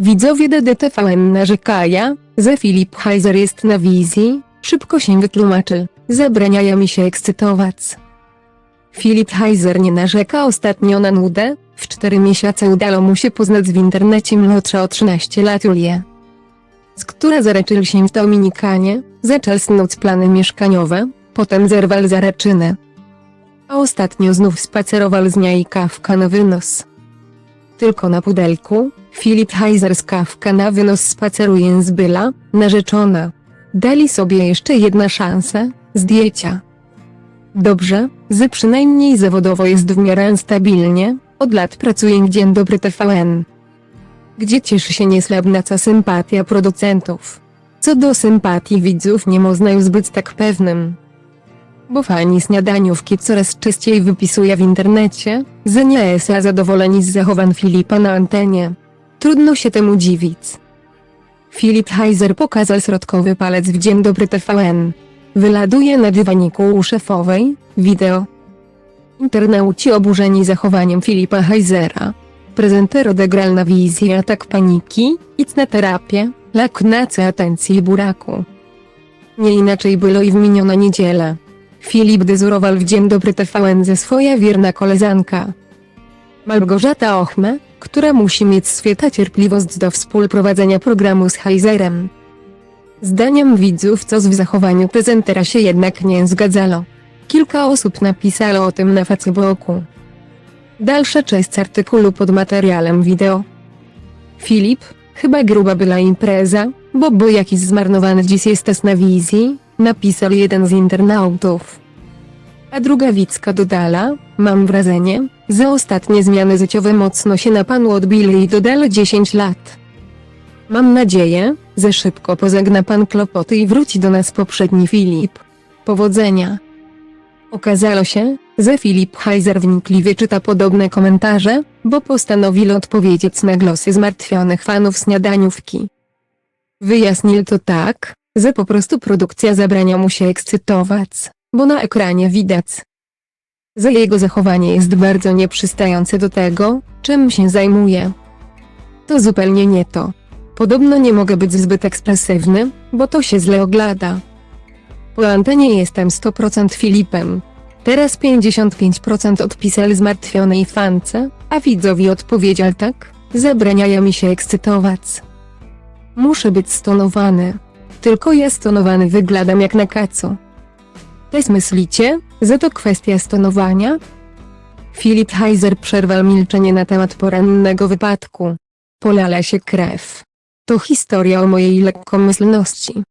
Widzowie DDTVN narzekają, że Filip Heiser jest na wizji, szybko się wytłumaczył, zabraniają mi się ekscytować. Filip Heiser nie narzeka ostatnio na nudę, w cztery miesiące udało mu się poznać w internecie młodsza o 13 lat Julię, z która zareczył się w Dominikanie, zaczął snuć plany mieszkaniowe, potem zerwał zareczynę. A ostatnio znów spacerował z niej kawka na wynos. Tylko na pudelku, Filip Heiser z kawka na wynos spaceruje z Byla, narzeczona. Dali sobie jeszcze jedna szansę, zdjęcia. Dobrze, że przynajmniej zawodowo jest w miarę stabilnie, od lat pracuje w Dzień Dobry TVN. Gdzie cieszy się niesłabna sympatia producentów. Co do sympatii widzów nie można już być tak pewnym. Bo fani śniadaniówki coraz częściej wypisuje w internecie, że nie są zadowoleni z zachowań Filipa na antenie. Trudno się temu dziwić. Filip Heiser pokazał środkowy palec w Dzień Dobry TVN. Wyladuje na dywaniku u szefowej, wideo. Internauci oburzeni zachowaniem Filipa Heisera. Prezenter odegrał na wizji atak paniki, idź na terapię, laknace atencji buraku. Nie inaczej było i w minioną niedzielę. Filip dezurował w Dzień Dobry TVN ze swoja wierna koleżanka. Małgorzata Ochme, która musi mieć świetna cierpliwość do współprowadzenia programu z Heiserem. Zdaniem widzów coś w zachowaniu prezentera się jednak nie zgadzało. Kilka osób napisało o tym na Facebooku. Dalsza część artykułu pod materiałem wideo. Filip, chyba gruba była impreza, bo bo jakiś zmarnowany dziś jesteś na wizji, napisał jeden z internautów. A druga widzka dodala, mam wrażenie, że ostatnie zmiany życiowe mocno się na panu odbili i dodali 10 lat. Mam nadzieję, że szybko pozegna pan kłopoty i wróci do nas poprzedni Filip. Powodzenia. Okazało się, że Filip Heiser wnikliwie czyta podobne komentarze, bo postanowił odpowiedzieć na głosy zmartwionych fanów śniadaniówki. Wyjaśnił to tak, że po prostu produkcja zabrania mu się ekscytować, bo na ekranie widać, że jego zachowanie jest bardzo nieprzystające do tego, czym się zajmuje. To zupełnie nie to. Podobno nie mogę być zbyt ekspresywny, bo to się źle ogląda. Po antenie jestem 100% Filipem. Teraz 55% odpisali zmartwionej fance, a widzowie odpowiedział tak, zabraniają mi się ekscytować. Muszę być stonowany. Tylko ja stonowany wyglądam jak na kacu. Też myślicie, że to kwestia stonowania? Filip Heiser przerwał milczenie na temat porannego wypadku. Polala się krew. To historia o mojej lekkomyślności.